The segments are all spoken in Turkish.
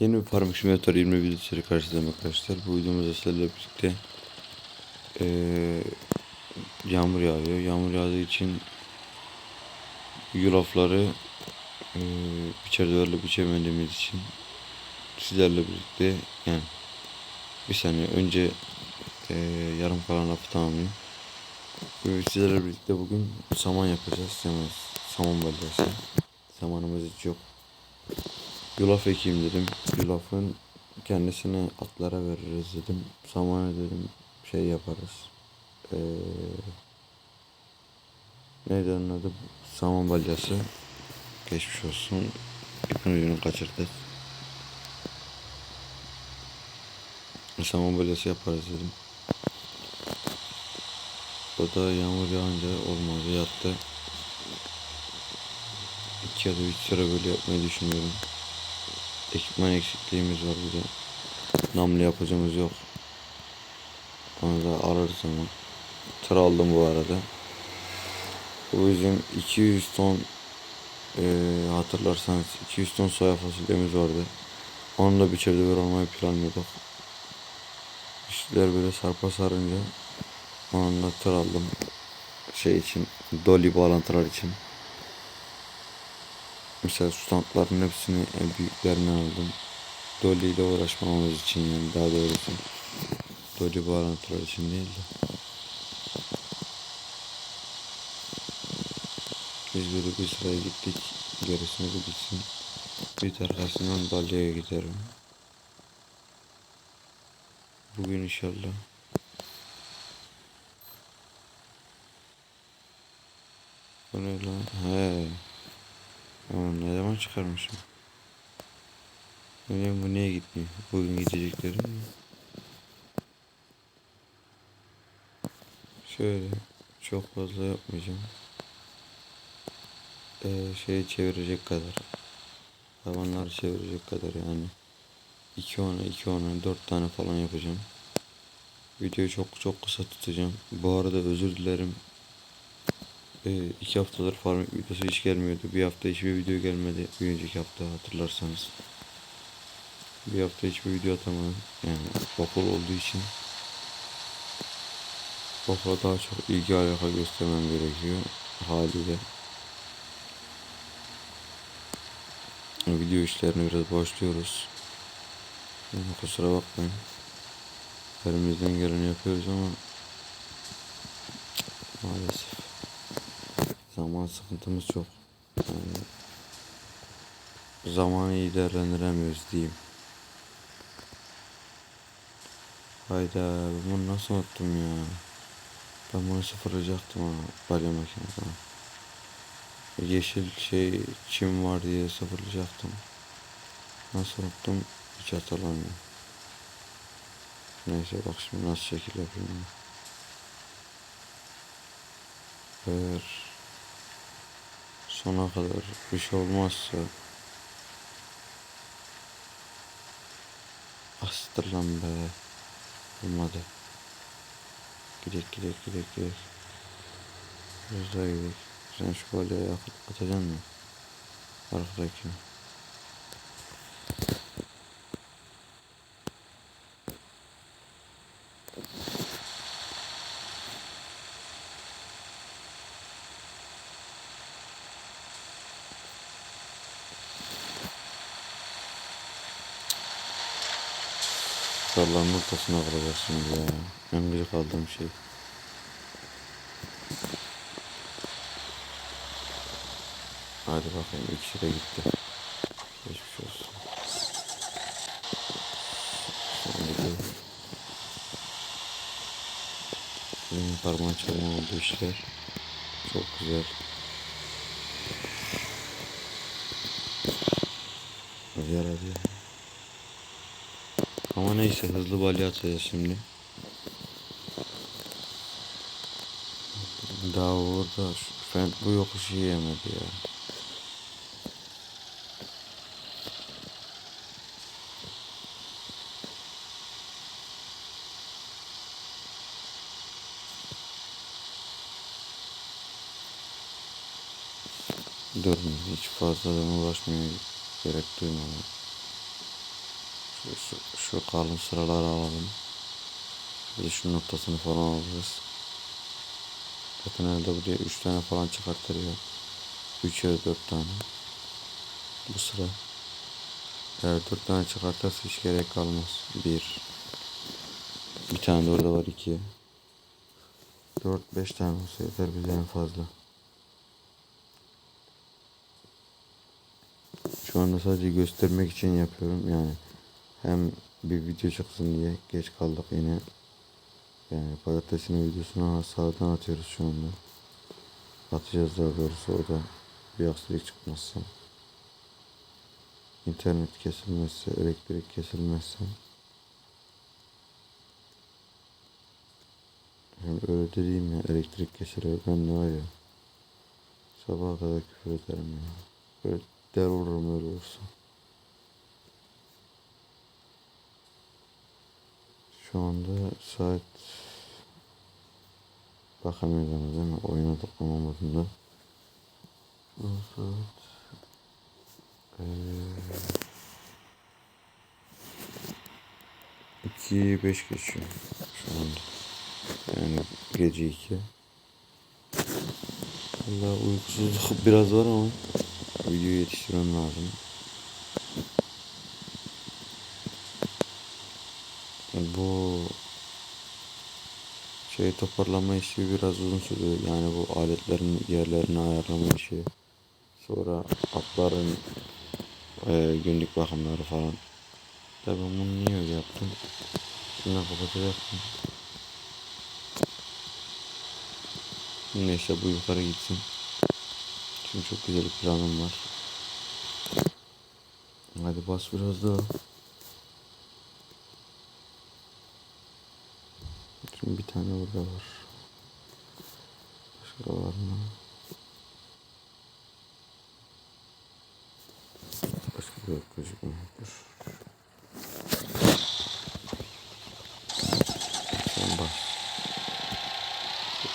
Yeni bir Farming Simulator 20 video içeri karşınızdayım arkadaşlar. Bu videomuzda sizlerle birlikte eee, yağmur yağıyor. Yağmur yağdığı için yulafları eee biçerlerle biçemediğimiz için sizlerle birlikte yani bir saniye önce eee, yarım kalan lafı tamamlayayım. Eee, Sizlerle birlikte bugün saman yapacağız. Yani saman balyası. Samanımız hiç yok. Yulaf ekeyim dedim. Yulafın kendisini atlara veririz dedim. Samanı dedim şey yaparız. Ee, neydi onun adı? Saman balyası. Geçmiş olsun. İpin ucunu kaçırdık. Saman balyası yaparız dedim. O da yağmur yağınca olmadı yattı. İki ya da üç sıra böyle yapmayı düşünüyorum. Ekipman eksikliğimiz var bir de. Namlu yapacağımız yok. Onu da alırız ama. Tır aldım bu arada. Bu bizim 200 ton eee, hatırlarsanız 200 ton soya fasulyemiz vardı. Onu da bir çevre almayı planlıyorduk. İşler böyle sarpa sarınca onu da tır aldım. Şey için, dolly bağlantılar için. Mesela standların hepsini en büyüklerinden aldım. Dolly ile uğraşmamamız için yani daha doğrusu. Dolly bağlantılar için değil de. Biz böyle bir sıraya gittik. Gerisini de gitsin. Bir arkasından balyaya giderim. Bugün inşallah. Bu ne lan? He. Aman ne zaman çıkarmışım? Benim bu niye gitmiyor? Bugün gideceklerim mi? Şöyle çok fazla yapmayacağım. Ee, şey çevirecek kadar. Hayvanları çevirecek kadar yani. 2 ona 2 ona 4 tane falan yapacağım. Videoyu çok çok kısa tutacağım. Bu arada özür dilerim. Ee, iki haftadır farming videosu hiç gelmiyordu. Bir hafta hiçbir video gelmedi. Bir önceki hafta hatırlarsanız. Bir hafta hiçbir video atamadım. Yani okul olduğu için okula daha çok ilgi alaka göstermem gerekiyor. Haliyle. Video işlerini biraz başlıyoruz. Yani kusura bakmayın. Elimizden geleni yapıyoruz ama maalesef zaman sıkıntımız çok. Yani zamanı iyi değerlendiremiyoruz diyeyim. Hayda bunu nasıl unuttum ya. Ben bunu sıfırlayacaktım ha balya makinesine. Yeşil şey çim var diye sıfırlayacaktım. Nasıl unuttum hiç hatırlamıyorum. Neyse bak şimdi nasıl şekil yapayım. Eğer sona kadar bir şey olmazsa Astır lan be. Olmadı. Gidek gidek gidek gidek. Biraz daha gidek. Sen şu balyayı at- atacaksın mı? Arkadaki. Tarlanın ortasına kalacak şimdi ya. En gıcık aldığım şey. Hadi bakayım ikisi de gitti. Geçmiş olsun. Şimdi benim parmağım çalma oldu işler. Çok güzel. Hadi hadi. Ama neyse hızlı balya atacağız şimdi. Daha orada şu fen bu yokuşu yiyemedi ya. Durun hiç fazladan uğraşmaya gerek duymadım. Şu, şu, kalın sıraları alalım. Bir şu noktasını falan alırız. Zaten herhalde buraya 3 tane falan çıkartıyor. 3 ya da 4 tane. Bu sıra. Eğer 4 tane çıkartırsa hiç gerek kalmaz. 1 Bir tane de orada var 2 4 5 tane olsa yeter bize en fazla. Şu anda sadece göstermek için yapıyorum yani. Hem bir video çıksın diye geç kaldık yine. Yani patatesinin videosunu sağdan atıyoruz şu anda. Atacağız daha doğrusu o da bir aksilik çıkmazsa. İnternet kesilmezse, elektrik kesilmezse. Hem öyle dediğim ya elektrik kesilir ben de var ya. Sabaha kadar küfür ederim ya. Böyle der olurum öyle olursa. Şu anda saat bakamıyoruz ama değil mi? Oyuna toplama modunda. Saat eee, iki beş geçiyor şu anda. Yani gece iki. Allah uykusuzluk biraz var ama videoyu yetiştirmem lazım. Bu şey toparlama işi biraz uzun sürüyor. Yani bu aletlerin yerlerini ayarlama işi. Sonra atların eee, günlük bakımları falan. Tabii ben bunu niye öyle yaptım? Şunu kapatacaktım. Neyse bu yukarı gitsin. Şimdi çok güzel bir planım var. Hadi bas biraz daha. Şimdi bir tane burada var. Başka var mı? Başka yok gözükmüyor. Dur. Sen bas.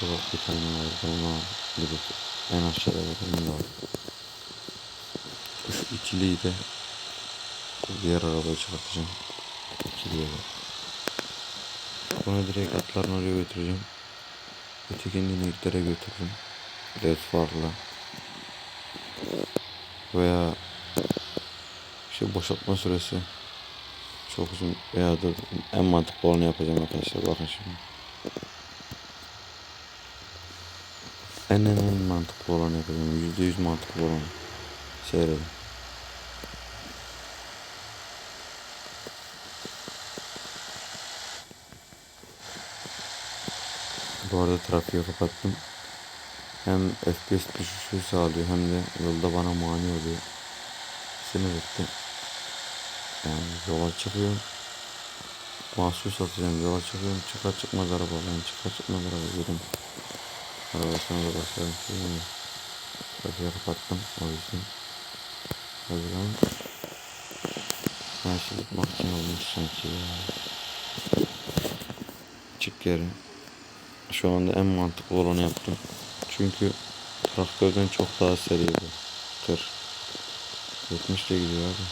Burada bir tane var. Onu al. Bir en aşağıda var. Da al. Şu ikiliyi de diğer arabaya çıkartacağım. İkiliye de. Bunu direkt atların oraya götüreceğim. Ötekini ineklere götürürüm. Farklı. Veya işte boşaltma süresi çok uzun veya da en mantıklı olanı yapacağım arkadaşlar. Bakın şimdi. En en en mantıklı olanı yapacağım. Yüzde yüz mantıklı olanı. Seyredin. Bu arada trafiği kapattım. Hem FPS düşüşü sağlıyor hem de yolda bana mani oluyor. Sinir etti. Yani yola çıkıyorum. Mahsus atacağım yola çıkıyorum. Çıkar çıkmaz araba ben çıkar çıkmaz araba dedim. Arabasına da başlarım. Şimdi trafiği kapattım o yüzden. O yüzden her şey makine olmuş sanki ya. Çık geri. Şu anda en mantıklı olanı yaptım. Çünkü traktörden çok daha seri bu tır. 70 de gidiyor abi.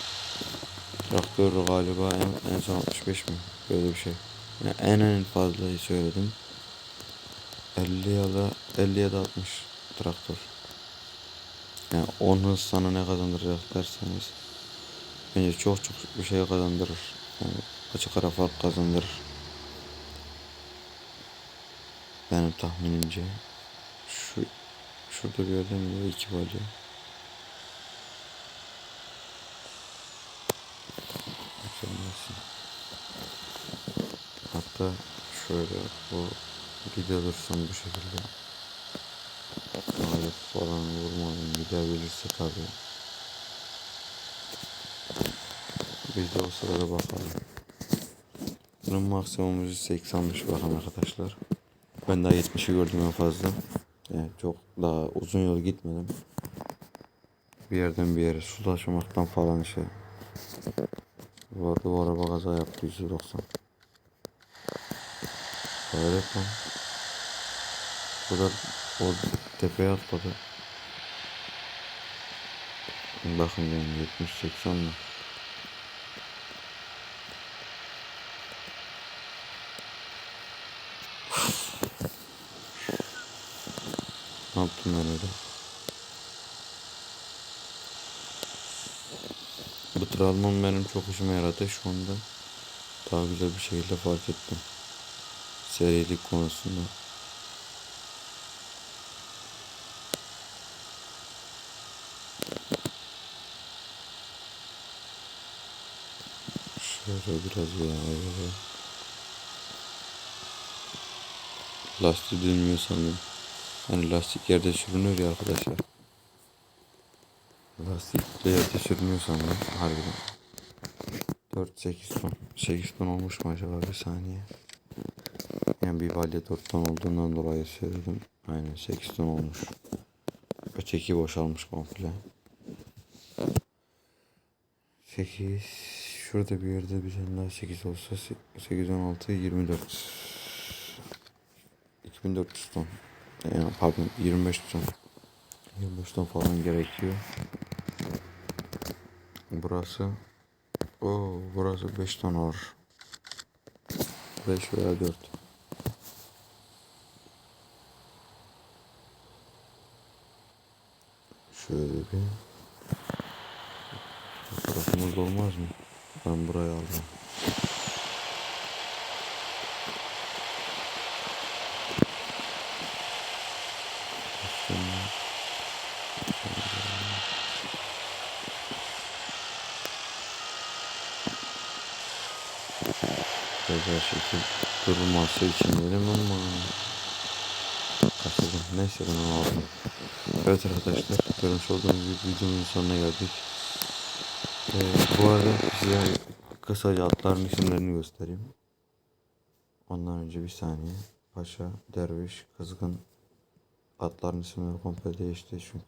Traktör galiba en, en son 65 mi? Böyle bir şey. Yani en en fazlayı söyledim. 50 ya da 50 ya da 60 traktör. Yani 10 hız sana ne kazandıracak derseniz bence çok çok bir şey kazandırır. Yani açık ara fark kazandırır. Benim tahminimce şu şurada bir yerde mi iki balya. Mükemmelsin. Hatta şöyle bu gide dursun bu şekilde. Alet falan vurmadan gidebilirse tabii. Biz de o sırada bakalım. Bunun maksimum 180'miş bakın arkadaşlar. Ben daha 70'i gördüm en fazla. Yani çok daha uzun yol gitmedim. Bir yerden bir yere su taşımaktan falan şey. Bu bu araba kaza yaptı 190. Hayret lan. Bu kadar o tepeye atladı. Bakın yani 70-80 mi? Ben öyle. Bu travmam benim çok hoşuma yaradı şu anda. Daha güzel bir şekilde fark ettim. Serilik konusunda. Şöyle biraz daha ayarlayalım. Lastik dönmüyor sanırım. Hani lastik yerde sürünür ya arkadaşlar. Lastik de yerde sürünüyor sanırım. Harbiden. 4 8 ton. 8 ton olmuş mu acaba bir saniye. Yani bir balya 4 ton olduğundan dolayı söyledim. Aynen 8 ton olmuş. Öteki boşalmış komple. 8 şurada bir yerde bir tane daha 8 olsa 8 16 24 2400 ton. Yani pardon 25 ton. 25 ton falan gerekiyor. Burası o burası 5 ton var. 5 veya 4. Şöyle bir fotoğrafımız olmaz mı? Ben burayı aldım. Sonra- Güzel şekil durulması için dedim ama kaçırdım. Neyse ben aldım. Evet arkadaşlar görmüş olduğunuz gibi videonun sonuna geldik. Ee, bu arada size kısaca atların isimlerini göstereyim. Ondan önce bir saniye. Paşa, Derviş, Kızgın atların isimleri komple değişti çünkü.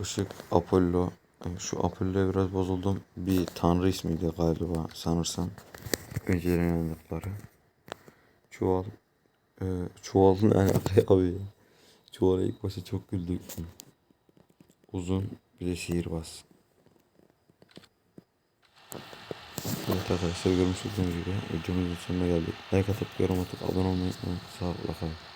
Işık, Apollo. Yani Şu Apollo'ya biraz bozuldum. Bir tanrı ismiydi galiba sanırsam. Önceden inandıkları. Çuval. Ee, çuval ne alaka abi? Çuvala ilk başta çok güldük. Uzun bir de sihirbaz. Evet arkadaşlar görmüş olduğunuz gibi videomuzun sonuna geldik. Like atıp yorum atıp abone olmayı unutmayın. Sağ olun.